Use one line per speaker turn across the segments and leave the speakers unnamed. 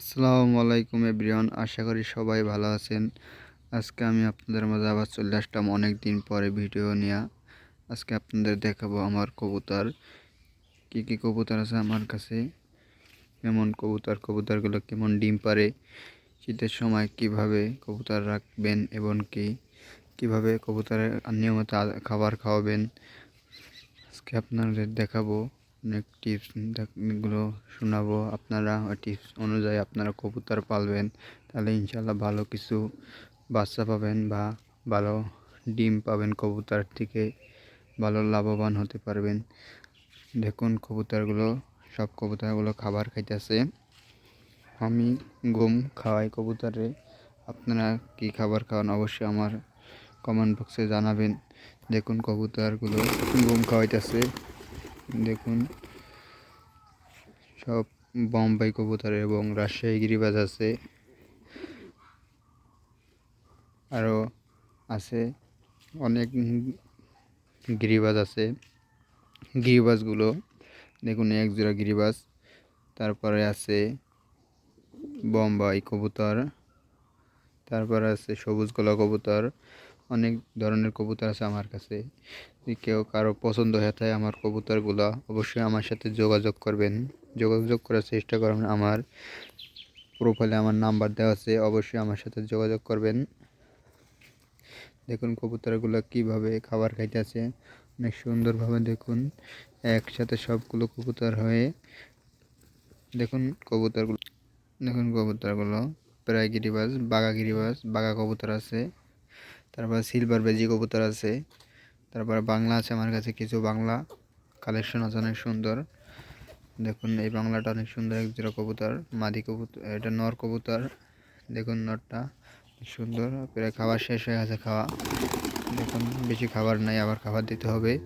আসসালামু আলাইকুম এভরিওয়ান, আশা করি সবাই ভালো আছেন। আজকে আমি আপনাদের মাঝে আবার চলে আসলাম অনেক দিন পরে ভিডিও নিয়ে। আজকে আপনাদের দেখাবো আমার কবুতর। কী কী কবুতর আছে আমার কাছে? কেমন কবুতর, কবুতরগুলো কেমন ডিম পারে শীতের সময় কীভাবে কবুতর রাখবেন এবং কি? কীভাবে কবুতরের নিয়মিত খাবার খাওয়াবেন? আজকে আপনাদের দেখাবো। অনেক টিপসগুলো শোনাবো। আপনারা ওই টিপস অনুযায়ী আপনারা কবুতর পালবেন। তাহলে ইনশাল্লাহ ভালো কিছু বাচ্চা পাবেন বা ভালো ডিম পাবেন কবুতর থেকে, ভালো লাভবান হতে পারবেন। দেখুন কবুতরগুলো, সব কবুতরগুলো খাবার খাইতেছে। আমি গম খাওয়াই কবুতরে। আপনারা কি খাবার খাওয়ান অবশ্যই আমার কমেন্ট বক্সে জানাবেন। দেখুন কবুতরগুলো গম খাওয়াইতেছে। দেখুন, সব বোম্বাই কবুতর এবং রাজশাহী গিরিবাজ আছে। আরও আছে, অনেক গিরিবাজ আছে। গিরিবাজগুলো, দেখুন, এক জোড়া গিরিবাজ। তারপরে আছে বোম্বাই কবুতর। তারপরে আছে সবুজ গলা কবুতর। অনেক ধরনের কবুতর আছে আমার কাছে। কেউ কারও পছন্দ হয়ে থাকে আমার কবুতরগুলো অবশ্যই আমার সাথে যোগাযোগ করবেন। যোগাযোগ করার চেষ্টা করবেন আমার প্রোফাইলে আমার নাম্বার দেওয়া আছে, অবশ্যই আমার সাথে যোগাযোগ করবেন। দেখুন কবুতরগুলো কীভাবে খাবার খাইতেছে, অনেক সুন্দরভাবে দেখুন, একসাথে সবগুলো কবুতর হয়ে দেখুন কবুতরগুলো দেখুন কবুতরগুলো, প্রায় গিরিবাস বাঘা গিরিবাজ, বাঘা কবুতর আছে। তারপর সিলভার বেজি কবুতর আছে। তারপরে বাংলা আছে আমার কাছে কিছু বাংলা। কালেকশন আছে অনেক সুন্দর। দেখুন, এই বাংলাটা অনেক সুন্দর এক জোড়া কবুতর, মাদি কবুতর, এটা নর কবুতর। দেখুন নরটা, সুন্দর, প্রায় খাবার শেষ হয়ে গেছে খাওয়া। দেখুন, বেশি খাবার নাই, আবার খাবার দিতে হবে।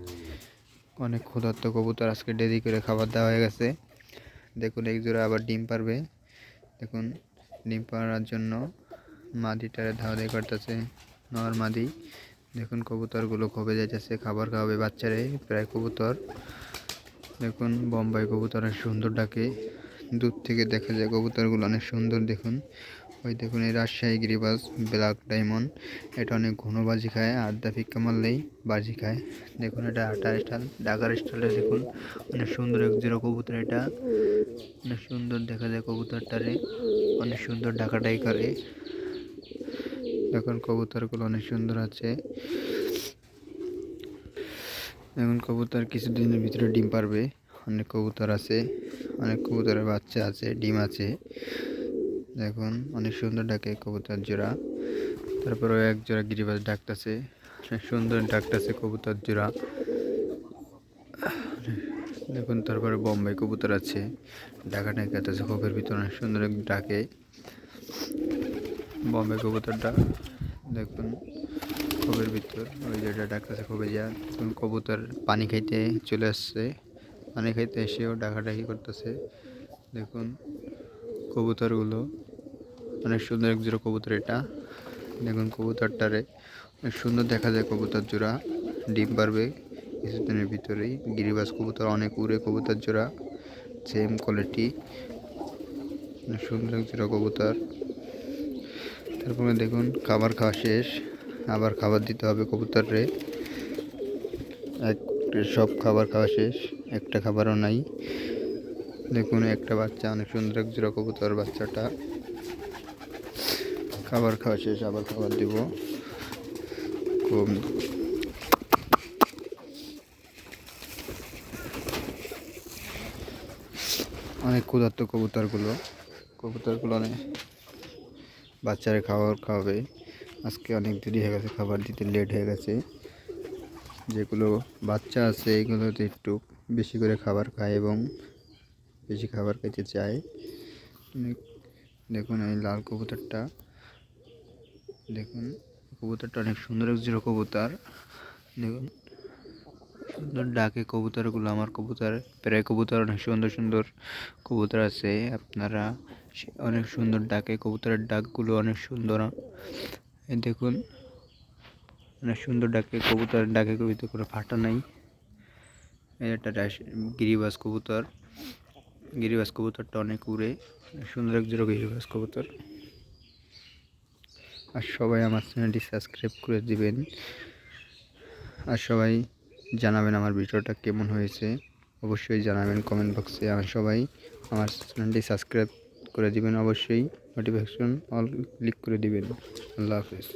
অনেক ক্ষুধার্ত কবুতর আজকে দেরি করে খাবার দেওয়া হয়ে গেছে। দেখুন, এক জোড়া আবার ডিম পারবে। দেখুন, ডিম পাড়ার জন্য মাদিটারে ধাওয়া করতেছে। নর মাদি। দেখুন, কবুতরগুলো কবে যাইতেছে, খাবার খাওয়াবে বাচ্চারে, প্রায় কবুতর। দেখুন, বোম্বাই কবুতর অনেক সুন্দর ডাকে। দূর থেকে দেখা যায় কবুতরগুলো অনেক সুন্দর, দেখুন। ওই দেখুন, এই রাজশাহী গিরিবাজ ব্ল্যাক ডায়মন্ড। এটা অনেক ঘন বাজি খায়, আড্ডা ফিক্কা মারলেই বাজি খায়। দেখুন, এটা আটার স্টাইল ডাকার স্টাইলে দেখুন। অনেক সুন্দর এক জিরো কবুতর এটা। অনেক সুন্দর দেখা যায় কবুতরটারে। অনেক সুন্দর ডাকাটাই করে। দেখুন, কবুতরগুলো অনেক সুন্দর আছে। এখন কবুতর কিছুদিনের ভিতরে ডিম পারবে। অনেক কবুতর আছে, অনেক কবুতরের বাচ্চা আছে, ডিম আছে। দেখুন, অনেক সুন্দর ডাকে কবুতর জোড়া। তারপরে এক জোড়া গিরিবাজ ডাকতেছে। অনেক সুন্দর ডাকতেছে কবুতর জোড়া। দেখুন, তারপরে বোম্বাই কবুতর আছে। ডাকা ডাকাতেছে খোপের ভিতরে অনেক সুন্দর ডাকে। বম্বে কবুতরটা দেখুন খোপের ভিতর। ওই যেটা ডাকতেছে খোপে যা দেখুন কবুতর পানি খাইতে চলে আসছে। পানি খাইতে এসেও ডাকাডাকি করতেছে। দেখুন, কবুতরগুলো অনেক সুন্দর এক জোড়া কবুতর এটা। দেখুন কবুতরটারে অনেক সুন্দর দেখা যায় কবুতর জোড়া। ডিম পারবে কিছুদিনের ভিতরেই। গিরিবাজ কবুতর, অনেক উড়ে কবুতর জোড়া। সেম কোয়ালিটি সুন্দর এক জোড়া কবুতর। তারপরে দেখুন, খাবার খাওয়া শেষ। আবার খাবার দিতে হবে কবুতরে এক, সব খাবার খাওয়া শেষ, একটা খাবারও নাই। দেখুন, একটা বাচ্চা, অনেক সুন্দর এক জোড়া কবুতর বাচ্চাটা। খাবার খাওয়া শেষ, আবার খাবার দিব। খুব অনেক ক্ষুধার্ত কবুতরগুলো। কবুতরগুলো অনেক বাচ্চারা খাবার খাওয়াবে আজকে অনেক দেরি হয়ে গেছে, খাবার দিতে লেট হয়ে গেছে। যেগুলো বাচ্চা আছে, এগুলোতে একটু বেশি করে খাবার খায় এবং বেশি খাবার খেতে চায়। দেখুন এই লাল কবুতরটা। দেখুন, কবুতরটা অনেক সুন্দর একজোড়া কবুতর। দেখুন ডাকে কবুতরগুলো, আমার কবুতর, প্রায় কবুতর অনেক সুন্দর সুন্দর কবুতর আছে, আপনারা অনেক সুন্দর ডাকে, কবুতরের ডাকগুলো অনেক সুন্দর। দেখুন, অনেক সুন্দর ডাকে, কবুতরের ডাকে কবিতা করে ফাটা নাই। রাশ- গিরিবাজ কবুতর, গিরিবাস কবুতরটা অনেক উড়ে, সুন্দর এক জোড়া গিরিবাজ কবুতর। আর সবাই আমার চ্যানেলটি সাবস্ক্রাইব করে দিবেন। আর সবাই জানাবেন আমার ভিডিওটা কেমন হয়েছে, অবশ্যই জানাবেন কমেন্ট বক্সে আর সবাই আমার চ্যানেলটি সাবস্ক্রাইব করে দিবেন, অবশ্যই নোটিফিকেশন অল ক্লিক করে দিবেন। আল্লাহ হাফেজ।